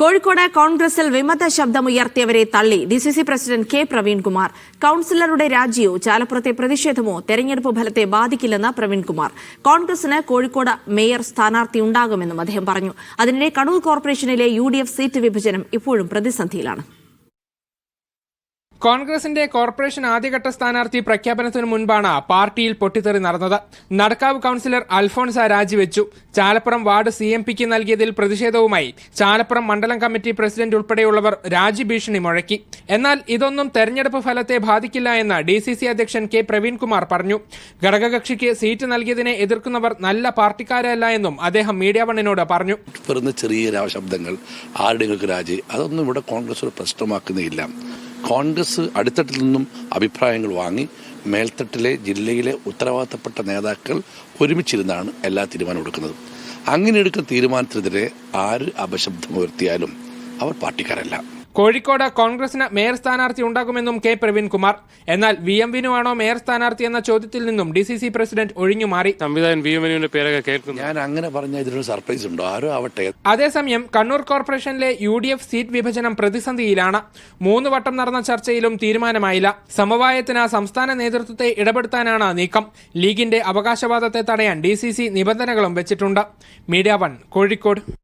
കോഴിക്കോട് കോൺഗ്രസിൽ വിമത ശബ്ദമുയർത്തിയവരെ തള്ളി D C C president K Praveenkumar. കൌൺസിലറുടെ രാജിയോ ചാലപ്പുറത്തെ പ്രതിഷേധമോ തെരഞ്ഞെടുപ്പ് ഫലത്തെ ബാധിക്കില്ലെന്ന് പ്രവീൺകുമാർ. കോൺഗ്രസിന് കോഴിക്കോട് മേയർ സ്ഥാനാർത്ഥി ഉണ്ടാകുമെന്നും അദ്ദേഹം പറഞ്ഞു. അതിനിടെ കണ്ണൂർ കോർപ്പറേഷനിലെ യു സീറ്റ് വിഭജനം ഇപ്പോഴും പ്രതിസന്ധിയിലാണ്. കോൺഗ്രസിന്റെ കോർപ്പറേഷൻ ആദ്യഘട്ട സ്ഥാനാർത്ഥി പ്രഖ്യാപനത്തിന് മുൻപാണ് പാർട്ടിയിൽ പൊട്ടിത്തെറി നടന്നത്. നടക്കാവ് കൌൺസിലർ അൽഫോൺസ രാജിവെച്ചു. ചാലപ്പുറം വാർഡ് സി എം പിക്ക് നൽകിയതിൽ പ്രതിഷേധവുമായി ചാലപ്പുറം മണ്ഡലം കമ്മിറ്റി പ്രസിഡന്റ് ഉൾപ്പെടെയുള്ളവർ രാജിഭീഷണി മുഴക്കി. എന്നാൽ ഇതൊന്നും തെരഞ്ഞെടുപ്പ് ഫലത്തെ ബാധിക്കില്ല എന്ന് ഡി സി സി അധ്യക്ഷൻ കെ പ്രവീൺകുമാർ പറഞ്ഞു. ഘടകകക്ഷിക്ക് സീറ്റ് നൽകിയതിനെ എതിർക്കുന്നവർ നല്ല പാർട്ടിക്കാരല്ല എന്നും അദ്ദേഹം മീഡിയ വണ്ണിനോട് പറഞ്ഞു. ചെറിയ ശബ്ദങ്ങൾ ആരുടെ രാജി അതൊന്നും ഇവിടെ കോൺഗ്രസ് പ്രശ്നമാക്കുന്നില്ല കോൺഗ്രസ് അടിത്തട്ടിൽ നിന്നും അഭിപ്രായങ്ങൾ വാങ്ങി മേൽത്തട്ടിലെ ജില്ലയിലെ ഉത്തരവാദിത്തപ്പെട്ട നേതാക്കൾ ഒരുമിച്ചിരുന്നാണ് എല്ലാ തീരുമാനവും എടുക്കുന്നത്. അങ്ങനെ എടുക്കുന്ന തീരുമാനത്തിനെതിരെ ആര് അപശബ്ദമുയർത്തിയാലും അവർ പാർട്ടിക്കാരല്ല. കോഴിക്കോട് കോൺഗ്രസിന് മേയർ സ്ഥാനാർത്ഥി ഉണ്ടാകുമെന്നും കെ പ്രവീൺകുമാർ. എന്നാൽ വി എം വിനുവാണോ മേയർ സ്ഥാനാർത്ഥി എന്ന ചോദ്യത്തിൽ നിന്നും ഡി സി സി പ്രസിഡന്റ് ഒഴിഞ്ഞുമാറി സംവിധായകൻ വി എമ്മിനുവിന്റെ പേരൊക്കെ കേൾക്കുന്നു. ഞാൻ അങ്ങനെ ഇതിനൊരു സർപ്രൈസ് ഉണ്ടോ? ആരോ ആവട്ടെ. അതേസമയം കണ്ണൂർ കോർപ്പറേഷനിലെ യു ഡി എഫ് സീറ്റ് വിഭജനം പ്രതിസന്ധിയിലാണ്. മൂന്ന് വട്ടം നടന്ന ചർച്ചയിലും തീരുമാനമായില്ല. സമവായത്തിന് സംസ്ഥാന നേതൃത്വത്തെ ഇടപെടുത്താനാണ് നീക്കം. ലീഗിന്റെ അവകാശവാദത്തെ തടയാൻ ഡി സി സി നിബന്ധനകളും വെച്ചിട്ടുണ്ട്. Media one Kozhikode.